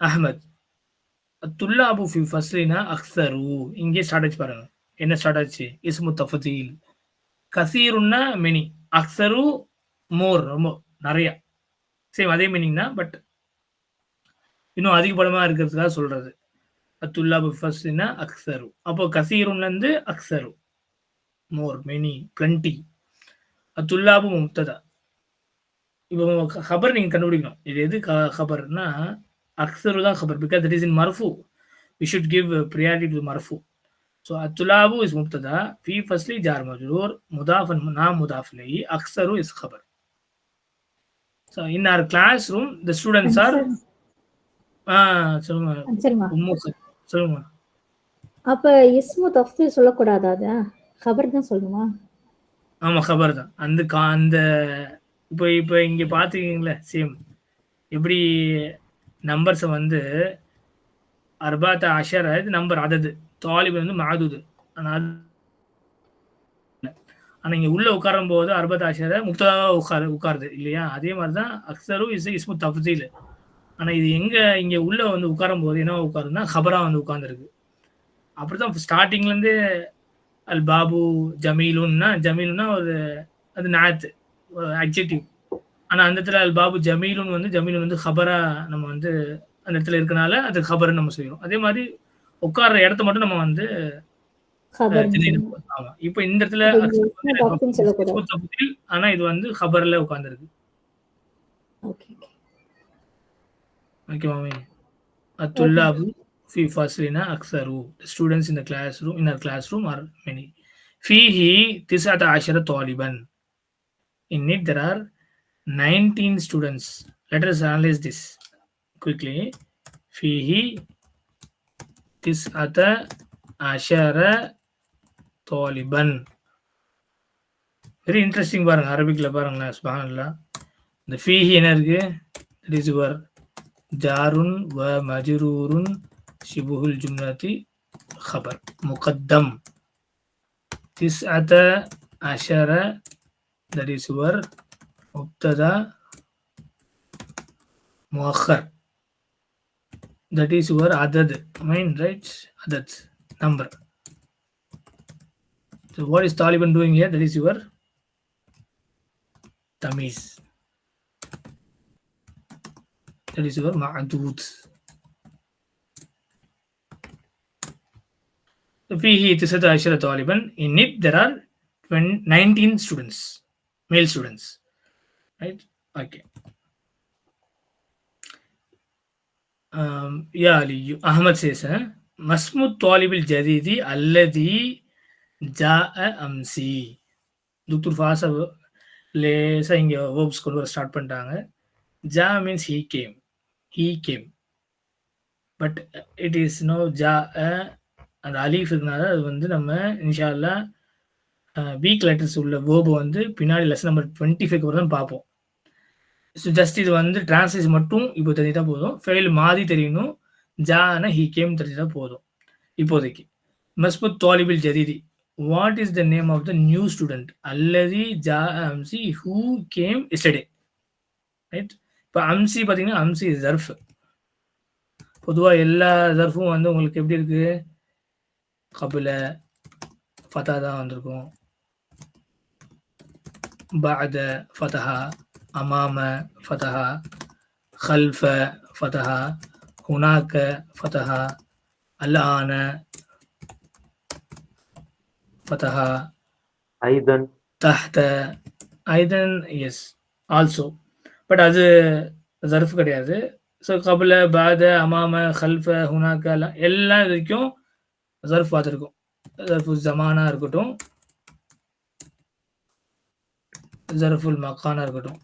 அஹ்மத் துல்லாபு ஃபி ஃபஸ்லினா அக்சரு இங்கே ஸ்டார்ட் ஆச்சு பாருங்க என்ன ஸ்டார்ட் ஆச்சு இஸ்மு தஃபதீல் கசீருன்னா மெனி அக்ஸரு மோர் ரொம்ப நிறையா சேம் அதே மீனிங் தான் பட் இன்னும் அதிகப்படமா இருக்கிறதுக்காக சொல்றது அத்துல்லாபு ஃபஸ்லினா அக்ஸரு அப்போ கசீருன்லேருந்து அக்ஸரு மோர் மெனி பிளண்டி அத்துல்லாபு முப்ததா இப்போ ஹபர் நீங்கள் கண்டுபிடிக்கணும் இது எது ஹபர்னா அக்ஸரு தான் ஹபர் because that is in மர்ஃபு we should give priority to மர்ஃபு so அத்துலாபு இஸ் முப்ததா ஃபி ஃபஸ்ட்லி ஜார் மஜ்ரூர் முதாஃபன் நா முதாஃபிலை அக்ஸரு இஸ் ஹபர் so in our class room the students are ah சொல்லுங்க. உம்மு சொல்லுங்க. அப்ப இஸ்மு தஃப்தீல் சொல்லக்கூடாதா அது? ஹபர் தான் சொல்லணுமா? ஆமா ஹபர் தான். அந்த கா அந்த இப்போ இப்போ இங்க பாத்துக்கீங்களே சேம் எப்படி நம்பர்ஸை வந்து அர்பாத் அஷர் இது நம்பர் அதது. தாலிப் வந்து மாதுது. ஆனால் ஆனால் இங்கே உள்ளே உட்காரும் போது அர்பத் அஷர முக்ததா உட்காரு உட்காருது இல்லையா? அதே மாதிரி தான் அக்ஸரு இஸ் இஸ்மு தஃசீல் ஆனால் இது எங்கே இங்கே உள்ளே வந்து உட்காரும் போது என்ன உட்காருன்னா ஹபரா வந்து உட்காந்துருக்கு அப்படி தான் ஸ்டார்டிங்லேருந்து அல் பாபு ஜமீலுன்னா ஜமீலுன்னா ஒரு அது நாத்து அட்ஜெக்டிவ் ஆனா அந்த இடத்துல அல் பாபு ஜமீலுன் வந்து ஜமீலுன் வந்து ஹபரா நம்ம வந்து அந்த இடத்துல இருக்கனால அது ஹபர்னு நம்ம சொல்லிடுறோம். அதே மாதிரி உட்கார்ற இடத்த மட்டும் நம்ம வந்து. ஆமா. இப்போ இந்த இடத்துல ஆனா இது வந்து ஹபர்ல உட்கார்ந்துருக்கு. ஓகே மாமி. அத்துல்லாபு fi faslina aktharu the students in the classroom in our classroom are many. fihi tisata ashara taliban in it there are 19 students. Let us analyze this quickly. Fihi this other ashara taliban. Very interesting பாருங்க அரபிக்ல பாருங்களேன் சுபானல்லா இந்த ஃபீஹி என்ன இருக்கு that is your ஜாருன் வ மஜ்ரூருன் ஷிபுஹுல் ஜும்னதி ஹபர் முகத்தம் this அத அஷர that is your مبتدا مؤخر that is your عدد mean right عدد number so what is Taliban doing here that is your تمييز that is your معدود فيه تسعة عشر طالبا in it there are 20 19 students male students right? Okay. Um, yeah Ali, Ahmad says huh? Masmud Talibil Jadidi Alladi Ja'a Amsi. துக்துர் ஃபாஸை லேசாக இங்கே verbs கொண்டு வர start பண்ணிட்டாங்க ஜா means he came he came but it is no ஜா அந்த அலீஃப் இருந்தால் அது வந்து நம்ம இன்ஷால்லா வீக் லெட்டர்ஸ் உள்ள வேர்பை வந்து பின்னாடி லெசன் நம்பர் டுவெண்ட்டி ஃபைவ் தான் பார்ப்போம். ஸோ ஜஸ்ட் இது வந்து டிரான்ஸ்லேஷன் மட்டும் இப்போ தெரிஞ்சுட்டா போதும். ஃபெயில் மாதிரி தெரியணும். ஜான ஹீ கேம் தெரிஞ்சுட்டா போதும். இப்போதைக்கு. மஸ்புத் தாலிபில் ஜதீதி what is the name of the new student அல்லது ஜா அம்சி ஹூ கேம் எஸ்டே ரைட் இப்போ அம்சி பார்த்தீங்கன்னா அம்சி ஜர்ஃப் பொதுவாக எல்லா ஜர்ஃபும் வந்து உங்களுக்கு எப்படி இருக்கு? கபில ஃபதா தான் வந்திருக்கும். பாத ஃபதஹா அமாம ஃபதஹா خلف فتحة هناك فتحة الآن فتحة ايضا تحت أيضا எஸ் ஆல்சோ பட் அது ஜர்ஃப் கிடையாது ஸோ கபில பாத அமாம ஹல்ஃப ஹுனாக்க எல்லாம் எல்லா இதுக்கும் ஜர்ஃப் பார்த்துருக்கோம் ஜர்ஃபு ஜமானா இருக்கட்டும் ஜர்ஃபுல் மக்கானா இருக்கட்டும்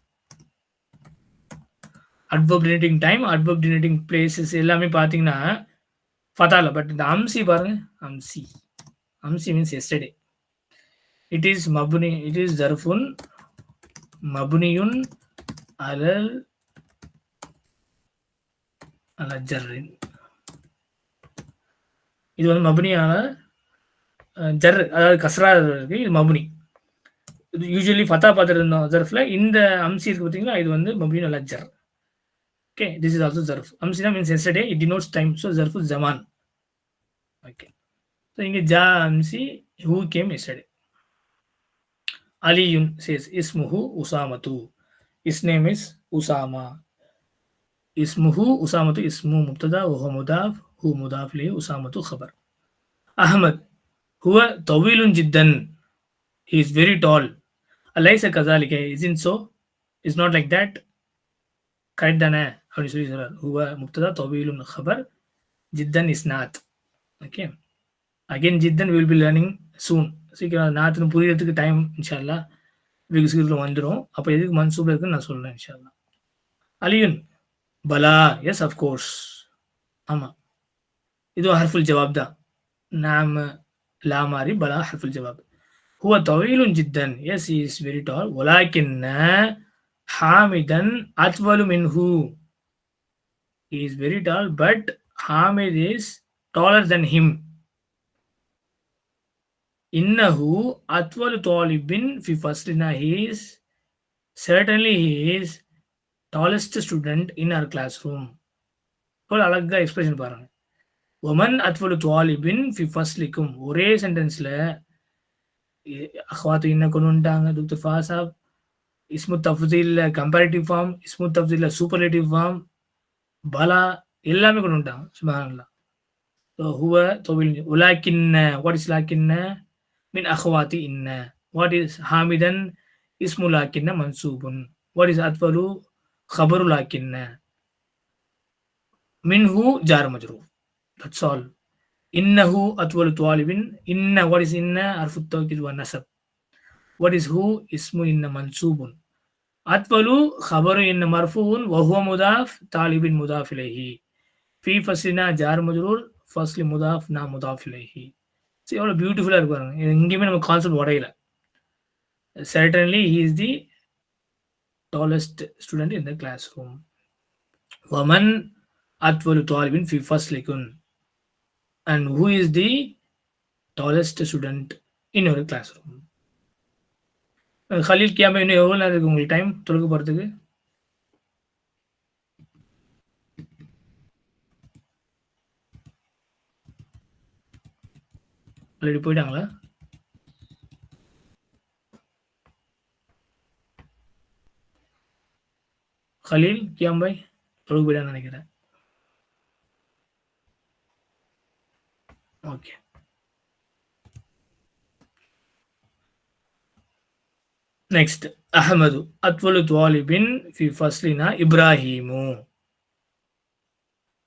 Adverb denoting time adverb denoting places எல்லாமே பார்த்தீங்கன்னா ஃபதால பட் இந்த அம்சி பாருங்க அம்சி. அம்சி மீன்ஸ் எஸ்டர்டே இட் இஸ் மபுனி இட் இஸ் ஜர்ஃபுன் மபுனியுன் அலல் அலஜர்ரின் இது வந்து மபுனியான ஜர் அதாவது கஸ்ரா இருக்கு இது மபுனி இது யூஸ்வலி ஃபத்தா பார்த்துட்டு இருந்தோம் ஜர்ஃபில் இந்த அம்சி இருக்கு பார்த்தீங்கன்னா இது வந்து மபுனின் அலஜர் Okay, this is also zarf. Amsina means yesterday. It denotes time. So zarf zaman. Okay. So inge ja amsi who came yesterday. aliun says ismuhu usamatu. His name is Usama. Ismuhu usamatu ismu mubtada wa huwa mudaf hu mudaf li usamatu khabar. Ahmad huwa tawilun jiddan. He is very tall. Alaysa kazalika isn't so. is not like that. Correct dana அப்படின்னு சொல்லி சொல்றார் ஹுவ முப்ததா தொபீலும் ஹபர் ஜித்தன் is நாத் okay again ஜித்தன் வில் பி லேர்னிங் சூன் சீக்கிரம் நாத்துன்னு புரியறதுக்கு டைம் இன்ஷால்லா வெகு சீக்கிரம் வந்துடும் அப்போ எதுக்கு மன்சூப்ல இருக்குன்னு நான் சொல்றேன் இன்ஷால்லா அலியுன் பலா எஸ் அஃப்கோர்ஸ் ஆமாம் இது ஹர்ஃபுல் ஜவாப் தான். நாம லா மாறி பலா ஹர்ஃபுல் ஜவாப். ஹுவ தொவீலுன் ஜித்தன். எஸ் இஸ் வெரி டால் ஒலாக்கின்ன ஹாமிதன் அத்வலு மின்ஹு. He is very tall but Hamid is taller than him. innahu atwalu talibin fi faslina he is certainly he is tallest student in our classroom. போல் அழகா எக்ஸ்பிரஷன் பாருங்க. ஒமன் அத்வலு துவாலிபின் ஃபி ஃபஸ்லிக்கும் ஒரே சென்டென்ஸில் அஹ்வாத்து என்ன கொண்டு வந்துட்டாங்க? டாக்டர் ஃபாசாப் இஸ்முத் தஃப்தீல் கம்பேரிட்டிவ் ஃபார்ம் இஸ்முத் தஃப்தீல் சூப்பர்லேட்டிவ் ஃபார்ம் பலா எல்லாமே கொண்டு வந்துட்டாங்க. சுபஹானல்லா. ஸோ ஹுவ தொழில் உலாக்கின்ன வாட் இஸ் லாக்கின்ன மின் அஹ்வாத்தி இன்ன வாட் இஸ் ஹாமிதன் இஸ்முலாக்கின்ன மன்சூபுன் வாட் இஸ் அத்வலு ஹபருலாக்கின்ன மின்ஹு ஜார் மஜ்ரூ தட்ஸ் ஆல் இன்னஹு அத்வலு துவாலிபின் இன்ன வாட் இஸ் இன்ன அர்ஃபுத் தௌகித் வ நசப் வாட் இஸ் ஹூ இஸ்மு இன்ன மன்சூபுன் अतवलु खबर इन मरफून वहुआ मुदाफ तालिब इन मुदाफ इलेही फ़ी ஃபஸ்லினா ஜார் மஜ்ரூர் ஃபஸ்லி முதாஃப் நான் முதாஃப் இலைஹி சரி எவ்வளோ பியூட்டிஃபுல்லாக இருக்கு பாருங்க இது நம்ம concept உடையல certainly he is the tallest student in the class room வமன் அத்வலு தாலிபின் ஃபி ஃபஸ்ட் லிகுன் and who is the tallest student in ஒரு கலீல் கியாமே இன்னும் எவ்வளோ நேரம் இருக்கு உங்களுக்கு டைம் தொழுக போகிறதுக்கு ஆல்ரெடி போயிட்டாங்களா? கலீல் கியாம் பாய் தொழுக போயிட்டான்னு நினைக்கிறேன். ஓகே நெக்ஸ்ட் அஹமது அத்வலு துவாலிபின் ஃபி ஃபஸ்லினா இப்ராஹிமு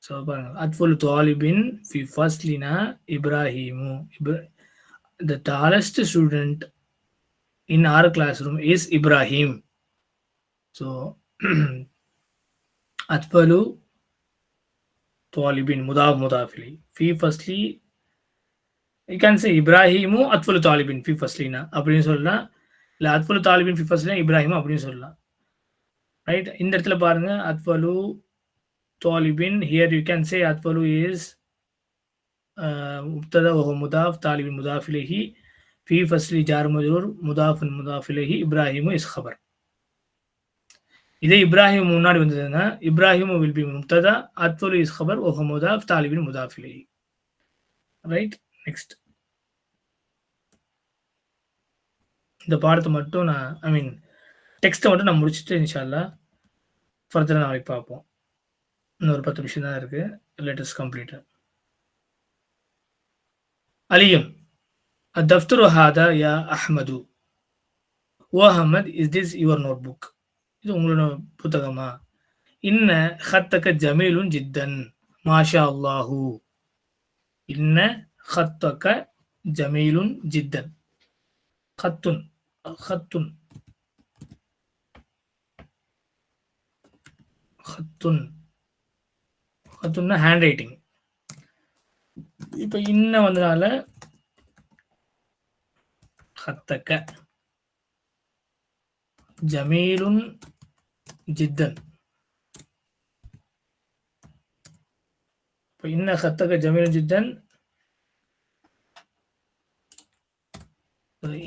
ஸோ பாருங்க அத்வலு துவாலிபின் ஃபி ஃபஸ்லினா Ibrahim the tallest student in our classroom is Ibrahim so அத்வலு துவாலிபின் முதாப் முதாஃபிலி ஃபி ஃபஸ்லி யூ கேன் சே இப்ராஹிமு அத்வலு தாலிபின் ஃபி ஃபஸ்லினா அப்படின்னு சொல்லலாம் இல்லை அத்வலு தாலிபின் ஃபி இப்ராஹிம் அப்படின்னு சொல்லலாம். ரைட் இந்த இடத்துல பாருங்க அத்வலு தாலிபின் ஹியர் யூ கேன் சே அத்வலு இஸ் முப்ததா ஓஹோ முதாஃப் தாலிபின் முதாஃபிலேஹி ஃபி ஃபஸ்லி ஜார் மஜரூர் முதாஃபின் முதாஃபிலேஹி இப்ராஹிமு இஸ் ஹபர் இதே இப்ராஹிம் முன்னாடி வந்ததுன்னா இப்ராஹிம் வில் பி முப்ததா அத்வலு இஸ் ஹபர் ஓஹோ முதாஃப் தாலிபின் முதாஃபிலேஹி ரைட் நெக்ஸ்ட் இந்த பாடத்தை மட்டும் நான் ஐ மீன் டெக்ஸ்ட்டை மட்டும் நான் முடிச்சுட்டு இன்ஷால்லா ஃபர்தராக நாளைக்கு பார்ப்போம். இன்னொரு பத்து நிமிஷம் தான் இருக்குது லேட்டஸ்ட் கம்ப்ளீட்டட் அலியும் அத்தப்துரு ஹாதா யா Ahmed O Ahmed is this your note book இது உங்களோட புத்தகமா? இன்ன ஹத்தக்க ஜமீலுன் ஜித்தன் மாஷா அல்லாஹூ இன்ன ஹத்தக்க ஜமீலுன் ஜித்தன் ஹத்துன் ஹத்துன் ஹத்துன் ஹத்துன்னா ஹேண்ட் ரைட்டிங் இப்போ இன்ன வந்தனால ஹத்தக்க ஜமீலுன் ஜித்தன். இப்போ இன்ன ஹத்தக்க ஜமீலுன் ஜித்தன்.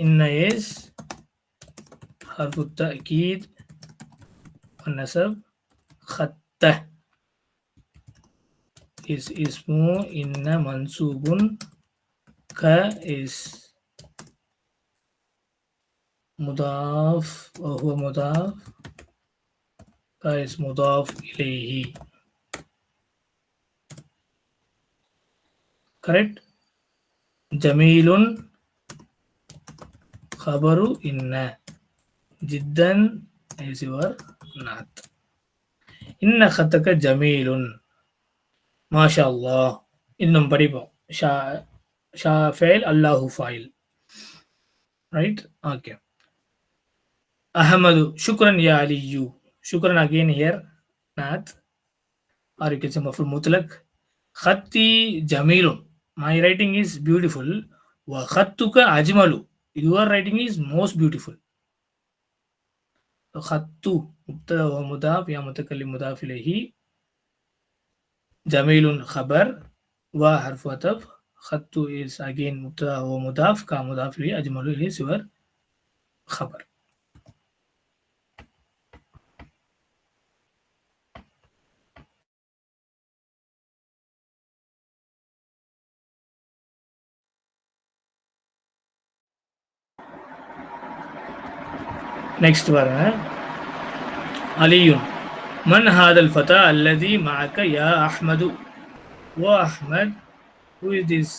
இன்ன is حرف التأكيد والنسب خطة إس اسمه إن منصوب كا is. مضاف وهو مضاف كا is مضاف إليه correct? جميل خبر إن jiddan is your naat inna khataka jamilun மாஷா அல்லாஹ் இன்னும் படிப்போம் ஷா ஷா ஃபெயில் அல்லாஹு foil right okay Ahmed ஷுக்ரன் yeah அலியு ஷுக்ரன் again here Nath are you can மஃபுல் முத்லக் خطي جميل my writing is beautiful وخطك أجمل your writing is most beautiful خط مبتدا ومضاف يا متكلم مضاف إليه جميل خبر وحرف عطف خط is again مبتدا ومضاف كمضاف إليه أجمل is your خبر. Next பாருங்க அலியுன். மன் ஹாதல் ஃபதா அல்லதி மாக்க யா Ahmed. O Ahmed who is this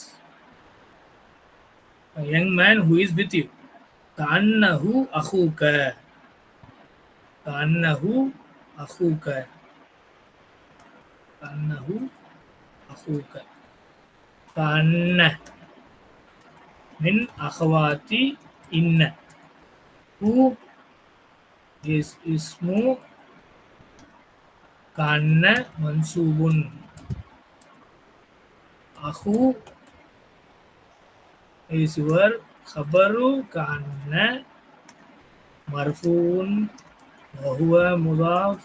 young man who is with you கண்ணஹு அஹூக. கண்ணஹு அஹூக. கண்ணஹு அஹூக. கண்ண மின் அஹவாத்தி இன்ன. Who akhu is your khabaru kana marfuun wa huwa mudaf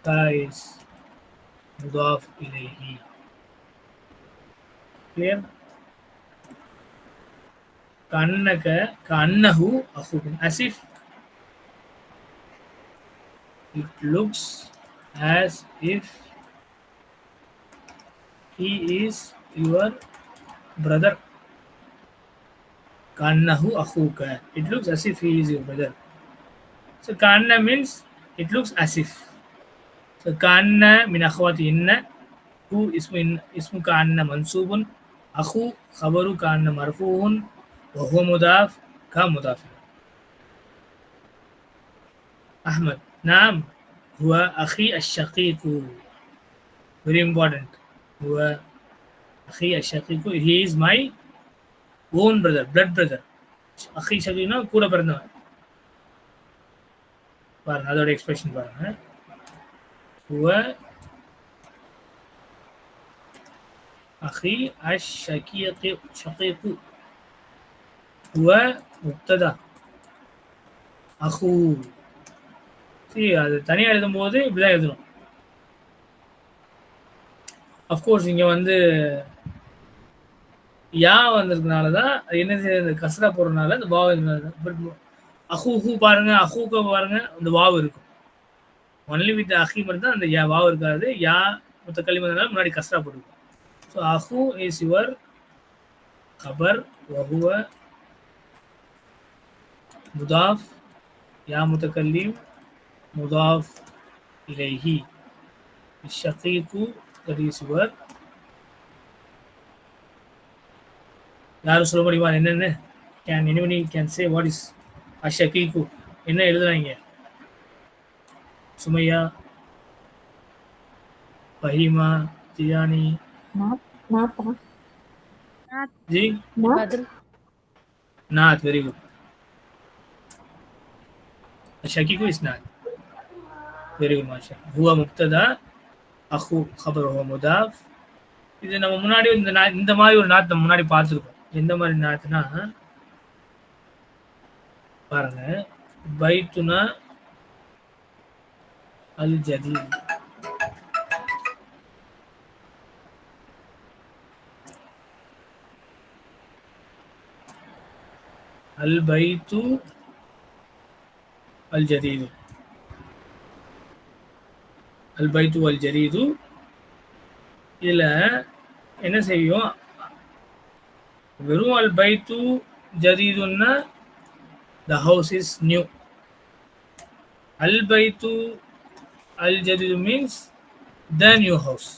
ka is mudaf ilayhi clear kannaka kannahu akhu as if it looks as if he is your brother. Kannahu akhuka. It looks as if he is your brother. So kanna means it looks as if. So kanna min akhwati inna. Who ismu in ismu kanna mansubun. Akhu khabaru kanna marfuun. Wa mudaf ka mudaf. Ahmad. نعم هو أخي الشقيق very important هو أخي الشقيق he is my own brother blood brother أخي Shakeena கூட பிறந்தவன் பாருங்க அதோட expression பாருங்க هو أخي الشقيق شقيق هو مبتدأ أخو சரி அது தனியாக எழுதும்போது இப்படிதான் எழுதணும். அஃப்கோர்ஸ் இங்கே வந்து யா வந்ததுனால தான் என்ன செய்யுது? கசரா போடுறதுனால இந்த வாவ் பட் அஹூ ஹூ பாருங்க அஹூக்க பாருங்க அந்த வாவ் இருக்கும். ஒன்லி வித் அஹி மட்டும் தான் அந்த யா வாவ் இருக்காது. யா மொத்த கல்வி முன்னாடி கசரா போட்டுருக்கும் ஸோ அஹூ இஸ் யுவர் கபர் வஹுவ முதாஃப் யா முத்தக்கல்லீம் मुदाफ इलेही शकीकु that is your யாரும் சொல்ல முடியுமா என்னென்ன can anyone can say what is அஷகீகு என்ன எழுதுறாங்க சுமையா பஹிமா ஜியானி ஜி நாத் வெரி குட் அஷகீகு இஸ் நாத் வெரி குட் மாஷா ஹுவா முக்ததா அஹு ஹபர் ஹுவா முதாஃப் இது நம்ம முன்னாடி இந்த நா இந்த மாதிரி ஒரு நாத்து முன்னாடி பார்த்துருக்கோம். எந்த மாதிரி நாத்துனா பாருங்க. பைத்துனா அல் ஜதீத் அல் பைத்து அல் ஜதீது அல் பைத்து அல் ஜரீது. இதில் என்ன செய்யும்? வெறும் அல் பைத்து ஜரீதுன்னா த ஹவுஸ் இஸ் நியூ அல் பைத்து அல் ஜரீது மீன்ஸ் த நியூ ஹவுஸ்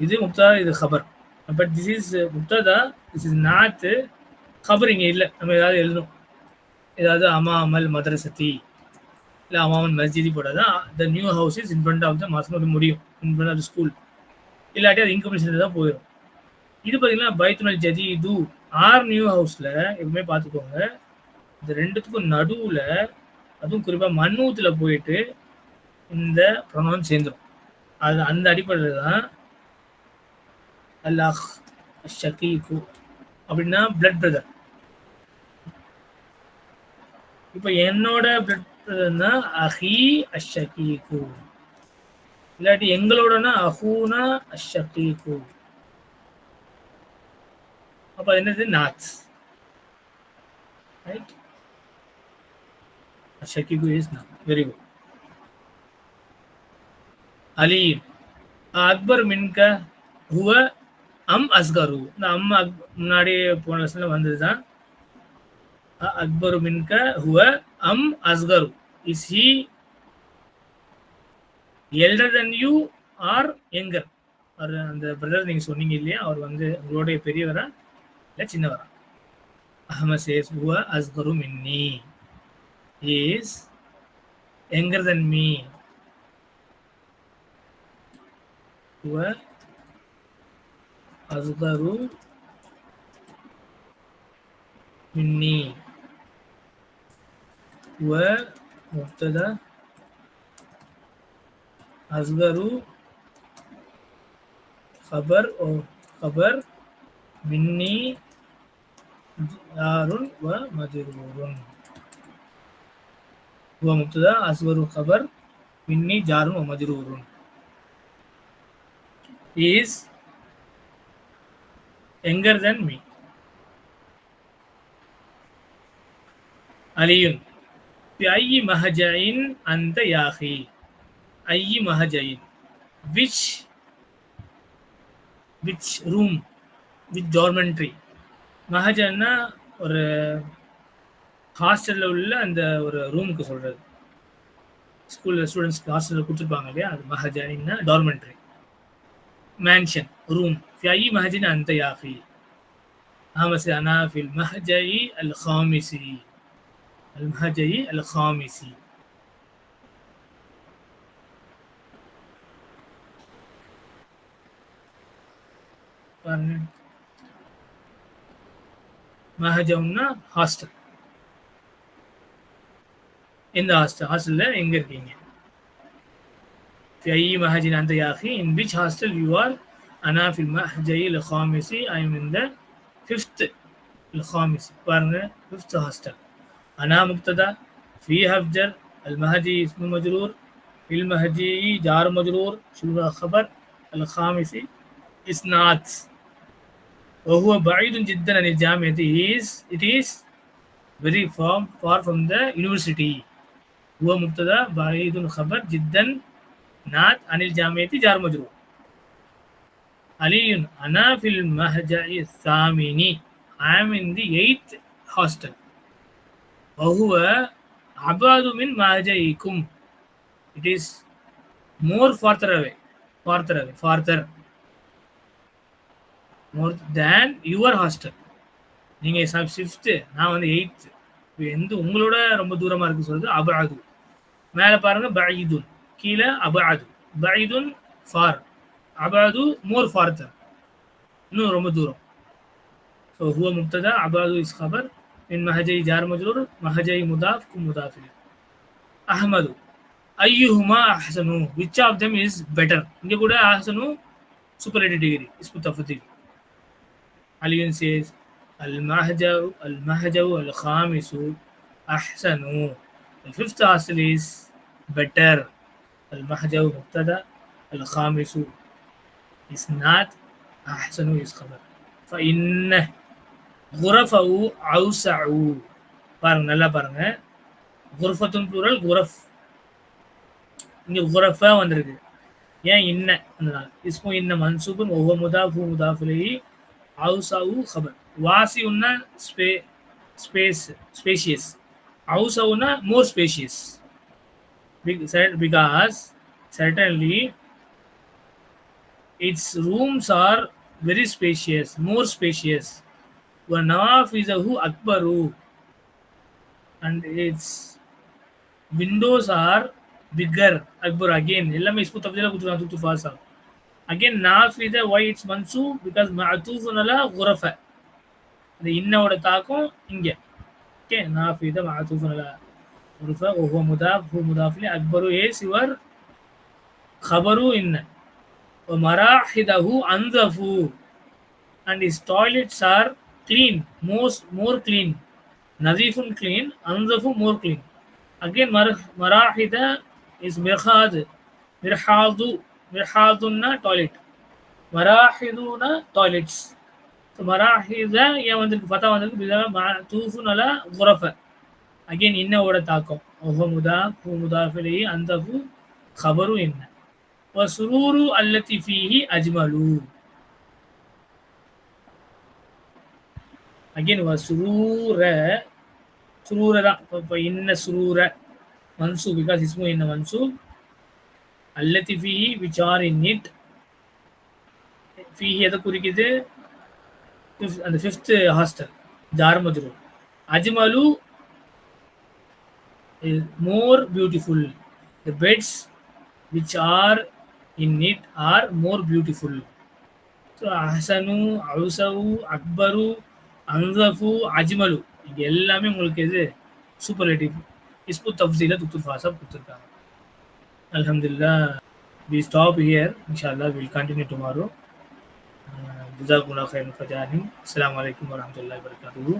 இது முப்தா இது ஹபர் பட் திஸ் இஸ் முப்ததா திஸ் இஸ் நாத்து ஹபர் இங்கே இல்லை. நம்ம ஏதாவது எழுதணும். ஏதாவது அமா அமல் மதரசதி. இல்லை அமாமன் மஸ்ஜிதி போட்டால் தான் the new house is in front of the மாதம் முடியும் in front of the school இல்லாட்டி அது இன்கம்ப்ளீஷன் தான் போயிடும் இது பார்த்தீங்கன்னா பைத்துனல் ஜதீது ஆர் நியூ ஹவுஸில் எப்பவுமே பார்த்துக்கோங்க இந்த ரெண்டுத்துக்கும் நடுவில் அதுவும் குறிப்பாக மண்ணூத்தில் போயிட்டு இந்த ப்ரொனவுன் சேர்ந்துடும் அது அந்த அடிப்படையில் தான் அல்லாஹ் ஷக்கீக்கு அப்படின்னா பிளட் பிரதர் இப்போ என்னோட பிளட் பிரதர்னா அஹி அஷக்கீக்கு இல்லாட்டி எங்களோடனா அஹூனா அஷக்கீக்கு அப்போ என்னது? நாத் ரைட் அஷக்கீக்கு இஸ் நாத் வெரி குட் அலி அக்பர் மின்க ஹுவ அம் அஸ்கரு. இந்த அம் அக் முன்னாடி போன லெசனில் வந்தது தான் அக்பரு மின்க ஹுவ அம் அஸ்கரு. Is he elder than you are younger அவர் அந்த பிரதர் நீங்கள் சொன்னீங்க இல்லையா? அவர் வந்து உங்களுடைய பெரியவரா இல்லை சின்னவரா? அஹமத் சேஸ் ஹுவ அஸ்கரு மின்னி இஸ் எங்கர் தென் மீ ஹுவ அஸ்கரு மின்னி ஹுவ মুবতাদা আসগারু খবর ও খবর মিন্নি জারুন ওয়া মাজরুরুন হুয়া মুবতাদা আসগারু খবর মিন্নি জারুন ওয়া মাজরুরুন is younger than me aliyun Biayi mahajain anta yahi. Ayi mahajain. Which which room? Which dormitory? மஹஜன்னா ஒரு ஹாஸ்டலில் உள்ள அந்த ஒரு ரூமுக்கு சொல்கிறது ஸ்கூலில் ஸ்டூடெண்ட்ஸ்க்கு ஹாஸ்டலில் கொடுத்துருப்பாங்க இல்லையா அது மஹஜன்னா டார்மெண்ட்ரி மேன்ஷன் ரூம் ஃபியாயி மஹஜின் அந்த யாஃபி அஹமசி அனாஃபில் மஹஜி அல் ஹாமிசி المهجع الخامسي المهجع الخامسي பாருங்க மஹஜம்னா ஹாஸ்டல் எந்த ஹாஸ்டல் ஹாஸ்டலில் எங்கே இருக்கீங்க في أي مهج أنت يا أخي in which hostel you are أنا في المهجع الخامسي I am in the fifth الخامسي பாருங்க fifth hostel أنا مبتدأ في هفجر المهجي اسم مجرور في المهجي جار مجرور شو الخبر؟ الخامسي is not وهو بعيد جدا عن الجامعة. Is it is very far far from the university. هو مبتدأ بعيد خبر جدا not عن الجامعة جار مجرور. علي أنا في المهجع الثامن I am in the eighth hostel. வகுவ அபாதுமின் மாஜைக்கும். It is more farther away farther away farther more than your hostel நீங்க சப் நான் வந்து eighth எந்த உங்களோட ரொம்ப தூரமா இருக்குன்னு சொல்றது அபாது. மேலே பாருங்க பயிதுன் கீழே அபாது. பயிதுன் ஃபார் அபாது மோர் ஃபார்த்தர் இன்னும் ரொம்ப தூரம். ஸோ ஹுவ முக்ததா அபாது is Khabar من مهجي جار مجرور مهجي مضاف كم مضاف أحمد أيهما أحسن which of them is better இங்கே கூட அஹ்சனு superlative degree اسمه تفضيل علي says المهجع المهجع الخامس أحسن the fifth hostel is better المهجع مبتدا الخامس is not أحسن is خبر فإن குரஃபவு அவுசவு பாருங்க நல்லா பாருங்க. குரஃபத்தும் ப்ளூரல் குரஃப். இங்கே குரஃபா வந்திருக்கு. ஏன் என்ன அதனால இஸ்மு இன்ன மன்சூபன் ஒவ்வொரு முதாஃபு முதாஃபுலேயி அவுசாவு ஹபர். வாசி உன்னா ஸ்பே space spacious. அவுசாவுன்னா more spacious. Because certainly it's rooms are very spacious more spacious وَنَافِذَهُ أَكْبَرُ and its windows are bigger. Akbar again. எல்லாமே இஸ்பு தப்தீலா குத்துறான் துத்து Faso again நாஃபித why it's மன்சூ because மஅதூஃபுனல குரஃப இந்த இன்னோட தாக்கம் இங்க okay நாஃபித மஅதூஃபுனல குரஃப وهو مضاف هو مضاف له أكبر is your خبر إن ومراحده أنظف and his toilets are clean, most more clean. Nazifun clean, Anzafu more clean. Again, Marahida is Mirhad. Mirhadu, Mirhadunna toilet. Marahiduna toilets. So Marahida, yeah, one the Pata one the Tufunala, Gurafa. Again, inna what a taco. Ohomuda, Humuda Fili, Andafu, Khabaru inna. Wasururu allati fihi ajmalu. Again சுரூர சுரூர தான் இப்போ இன்ன சுரூர மன்சூ because இஸ்மு இன்ன மன்சூ அல்லத்தி ஃபீஹி which are in it ஃபீஹி எதை குறிக்குது அந்த ஃபிஃப்த்து ஹாஸ்டல் தார்மதுரு அஜ்மலு is more beautiful. The beds which are in it are more beautiful. So Ahsanu, Ausavu, Akbaru, அன்சஃபு அஜ்மலு இங்கே எல்லாமே உங்களுக்கு இது சூப்பர் சூப்பர்லேட்டிவ் இஸ்பு தஃப்சீல துத்து ஃபாஸாக கொடுத்துருக்காங்க அலமதுல்லா வி ஸ்டாப் ஹியர் இன்ஷா அல்லா வில் கண்டினியூ டுமாரோ ஜிசாக்குல்லா ஹைர் ஃபஜானிம் அஸ்லாம் வலைக்கம் வரமத்துல்லா வரகாத்து